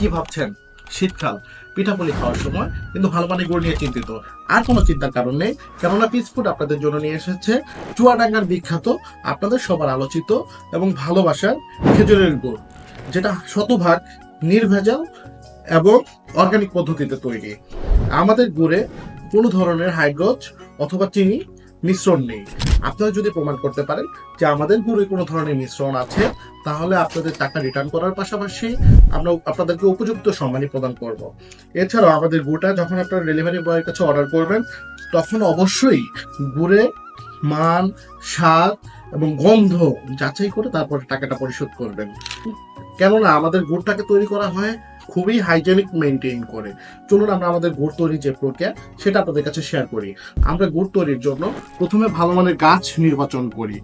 কি ভাবছেন? শীতকাল। পিঠাপুলি খাওয়ার সময় কিন্তু ভালো পানি গুড় নিয়ে চিন্তিত। আর কোনো চিন্তার কারণ নেই। কেননা পিস ফুড আপনাদের জন্য নিয়ে এসেছে চুয়াডাঙ্গার বিখ্যাত, আপনাদের সবার আলোচিত এবং ভালোবাসার খেজুরের গুড়, যেটা শতভাগ নির্ভেজাল এবং অর্গানিক পদ্ধতিতে তৈরি। আমাদের গুড়ে কোনো ধরনের হাইড্রোজ অথবা চিনি মিশ্রণ নেই। আপনারা যদি প্রমাণ করতে পারেন যে আমাদের গুড়ে কোনো ধরনের মিশ্রণ আছে, তাহলে আপনাদের টাকা রিটার্ন করার পাশাপাশি আমরা আপনাদেরকে উপযুক্ত সম্মানই প্রদান করব। এছাড়াও আমাদের গুড়টা যখন আপনারা ডেলিভারি বয়ের কাছে অর্ডার করবেন, তখন অবশ্যই গুড়ে মান, স্বাদ এবং গন্ধ যাচাই করে তারপরে টাকাটা পরিশোধ করবেন। কেননা আমাদের গুড়টাকে তৈরি করা হয় খুবই হাইজেনিক মেনটেন করে। চলুন আমরা আমাদের গুড় তৈরির যে প্রক্রিয়া, সেটা আপনাদের কাছে শেয়ার করি। আমরা গুড় তৈরির জন্য প্রথমে ভালো মানের গাছ নির্বাচন করি।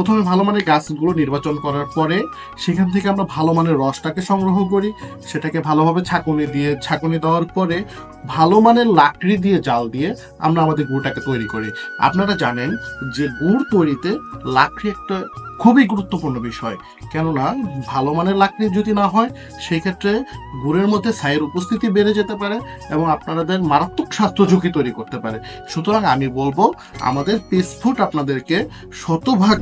প্রথমে ভালো মানের গাছগুলো নির্বাচন করার পরে সেখান থেকে আমরা ভালো মানের রসটাকে সংগ্রহ করি, সেটাকে ভালোভাবে ছাঁকুনি দিয়ে, ছাঁকুনি দেওয়ার পরে ভালো মানের লাকড়ি দিয়ে জাল দিয়ে আমরা আমাদের গুড়টাকে তৈরি করি। আপনারা জানেন যে গুড় তৈরিতে লাকড়ি একটা খুবই গুরুত্বপূর্ণ বিষয়। কেননা, ভালো মানের লাকড়ি যদি না হয় সেই ক্ষেত্রে গুড়ের মধ্যে ছাইয়ের উপস্থিতি বেড়ে যেতে পারে এবং আপনাদের মারাত্মক স্বাস্থ্য ঝুঁকি তৈরি করতে পারে। সুতরাং আমি বলব, আমাদের পিসফুট আপনাদেরকে শতভাগ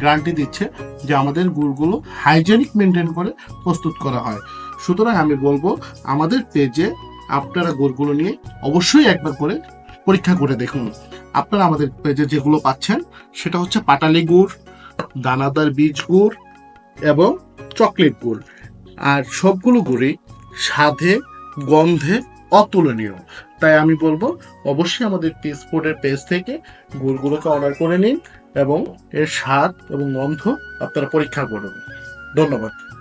গ্যারান্টি দিচ্ছে যে আমাদের গুড়গুলো হাইজেনিক মেনটেন করে প্রস্তুত করা হয়। সুতরাং আমি বলব, আমাদের পেজে আপনারা গুড়গুলো নিয়ে অবশ্যই একবার করে পরীক্ষা করে দেখুন। আপনারা আমাদের পেজে যেগুলো পাচ্ছেন, সেটা হচ্ছে পাটালি গুড় দানাদার বীজ গুড় এবং চকলেট গুড়। আর সবগুলো গুড়ই স্বাদে, গন্ধে অতুলনীয়। তাই আমি বলব, অবশ্যই আমাদের ফুডের পেজ থেকে গুড়গুলোকে অর্ডার করে নিন এবং এর স্বাদ এবং গন্ধ আপনারা পরীক্ষা করুন। ধন্যবাদ।